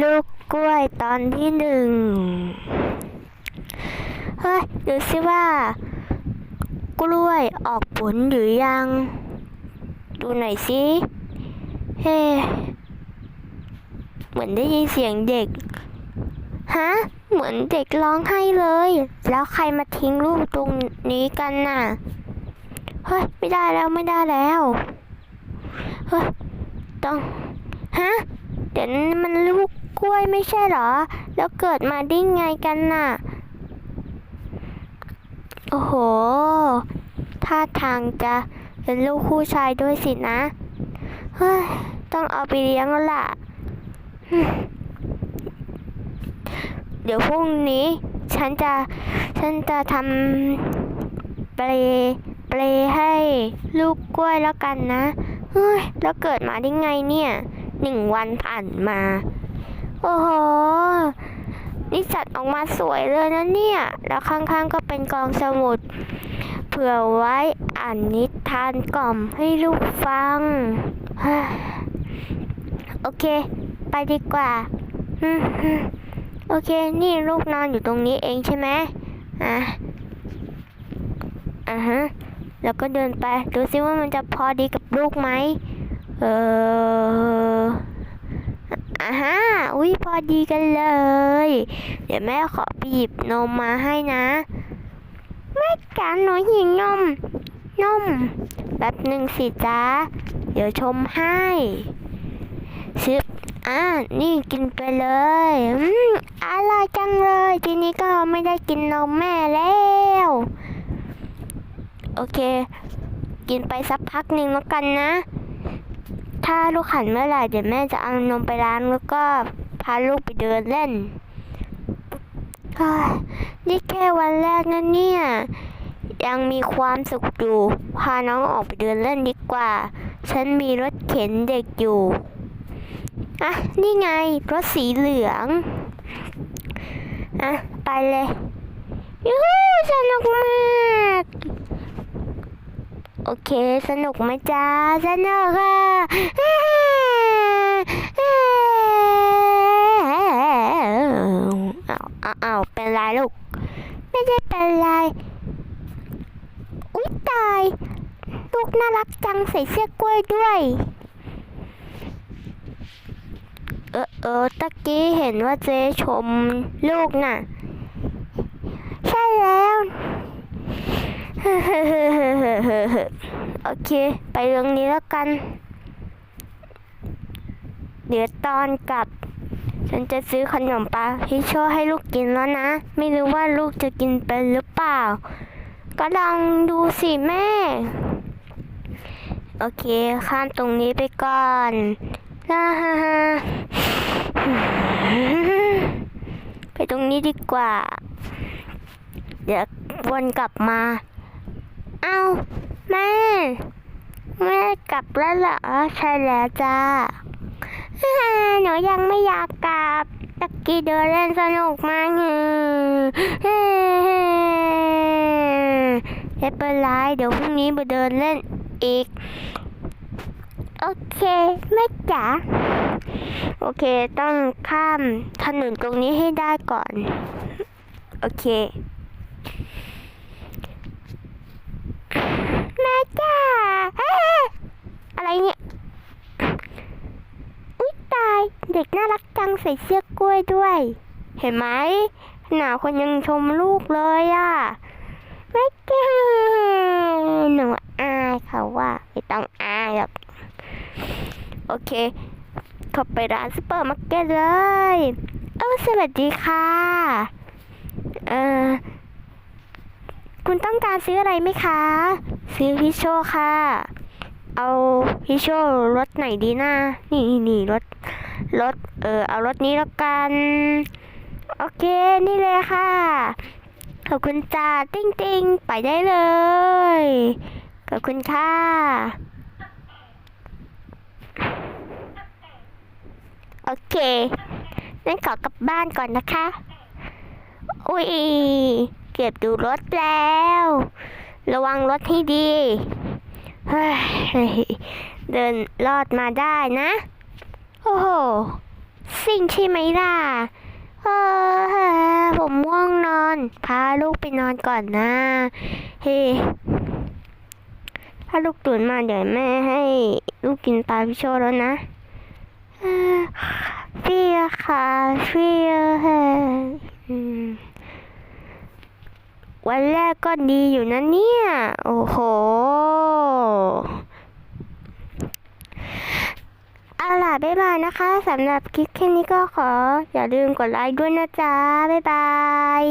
ลูกกล้วยตอนที่หนึ่งเฮ้ยดูสิว่า กล้วยออกผลหรือยัง ดูหน่อยสิเฮ้เหมือนได้ยินเสียงเด็กฮะเหมือนเด็กร้องไห้เลย แล้วใครมาทิ้งลูกตรงนี้กันน่ะเฮ้ยไม่ได้แล้วไม่ได้แล้วเฮ้ยต้องฮะเดี๋ยวมันลูก ล้วยไม่ใช่หรอ แล้วเกิดมาได้ไงกันน่ะ โอ้โห ท่าทางจะเป็นลูกคู่ชายด้วยสินะ เฮ้ย ต้องเอาไปเลี้ยงแล้วล่ะ เดี๋ยวพรุ่งนี้ ฉันจะ ฉันจะทำเปลเปลให้ลูกกล้วยแล้วกันนะ เฮ้ย แล้วเกิดมาได้ไงเนี่ยหนึ่งวันผ่านมา โอ้โห นี่จัดออกมาสวยเลยนะเนี่ย แล้วข้างๆก็เป็นกองสมุด เผื่อไว้อ่านนิทานกล่อมให้ลูกฟัง โอเค ไปดีกว่า โอเค นี่ลูกนอนอยู่ตรงนี้เองใช่ไหมอะอ่าฮะ แล้วก็เดินไป ดูซิว่ามันจะพอดีกับลูกไหม เออ อ่าฮะอุ้ยพอดีกันเลย เดี๋ยวแม่ขอไปหยิบนมมาให้นะแม่จ๋าหนูหิวนม นมแป๊บหนึ่งสิจ้าเดี๋ยวชมให้ชิบอ่านี่กินไปเลยอืมอร่อยจังเลย ทีนี้ก็ไม่ได้กินนมแม่แล้ว โอเค กินไปสักพักหนึ่งแล้วกันนะ ถ้าลูกขันเมื่อไหร่เดี๋ยวแม่จะเอานมไปล้างแล้วก็พาลูกไปเดินเล่นนี่แค่วันแรกนะเนี่ย ยังมีความสุขอยู่ พาน้องออกไปเดินเล่นดีกว่า ฉันมีรถเข็นเด็กอยู่ อะ นี่ไง รถสีเหลือง อะ ไปเลย ยูหูสนุกมาก โอเค สนุกไหมจ๊ะสนุกค่ะเอาเอาเอาเป็นไรลูก ไม่ได้เป็นไร อุ๊ยตาย ลูกน่ารักจังใส่เสื้อกล้วยด้วย เออเออตะกี้เห็นว่าเจ๊ชมลูกน่ะ ใช่แล้ว โอเค ไปเรื่องนี้แล้วกัน เดี๋ยวตอนกลับ ฉันจะซื้อขนมปลาพิโชให้ลูกกินแล้วนะ ไม่รู้ว่าลูกจะกินเป็นหรือเปล่า ก็ลองดูสิแม่ โอเค ข้ามตรงนี้ไปก่อนฮ่าฮ่าฮ่าไปตรงนี้ดีกว่า เดี๋ยววนกลับมา เอาแม่แม่กลับแล้วเหรอใช่แล้วจ้าหนูยังไม่อยากกลับตะกี้เดินเล่นสนุกมากเฮ้ไม่เป็นไรเดี๋ยวพรุ่งนี้มาเดินเล่นอีก โอเคแม่จ๋าโอเคต้องข้ามถนนตรงนี้ให้ได้ก่อน โอเค แม่จ๋าเอ๊ะอะไรเนี่ย อุ๊ยตาย เด็กน่ารักจังใส่เสื้อกล้วยด้วย เห็นไหมหนาวคนยังชมลูกเลยอะไม่เก่หนูอายเขาว่าไม่ต้องอายหรอกโอเคเข้าไปร้านซูเปอร์มาร์เก็ตเลยเออสวัสดีค่ะเออคุณต้องการซื้ออะไรไหมคะ ซื้อพิชโชค่ะ เอาพิชโชรถไหนดีนะนี่นี่รถ รถเออเอารถนี้แล้วกัน โอเคนี่เลยค่ะ ขอบคุณจ้าติ้งติ้งไปได้เลย ขอบคุณค่ะโอเคงั้นขอกลับบ้านก่อนนะคะ อุ้ย เก็บดูรถแล้ว ระวังรถให้ดีเฮ้ยเดินรอดมาได้นะ โอ้โห สิ่งใช่ไหมล่ะเออผมง่วงนอน พาลูกไปนอนก่อนนะ เฮ้ถ้าลูกตื่นมาเดี๋ยวแม่ให้ลูกกินปลาพิโชแล้วนะเอ่อเฟียค่ะเฟียอืมวันแรกก็ดีอยู่นะเนี่ย โอ้โห เอาล่ะบ๊ายบาย นะคะสำหรับคลิปแค่นี้ก็ขออย่าลืมกดไลค์ด้วยนะจ๊ะ บ๊ายบาย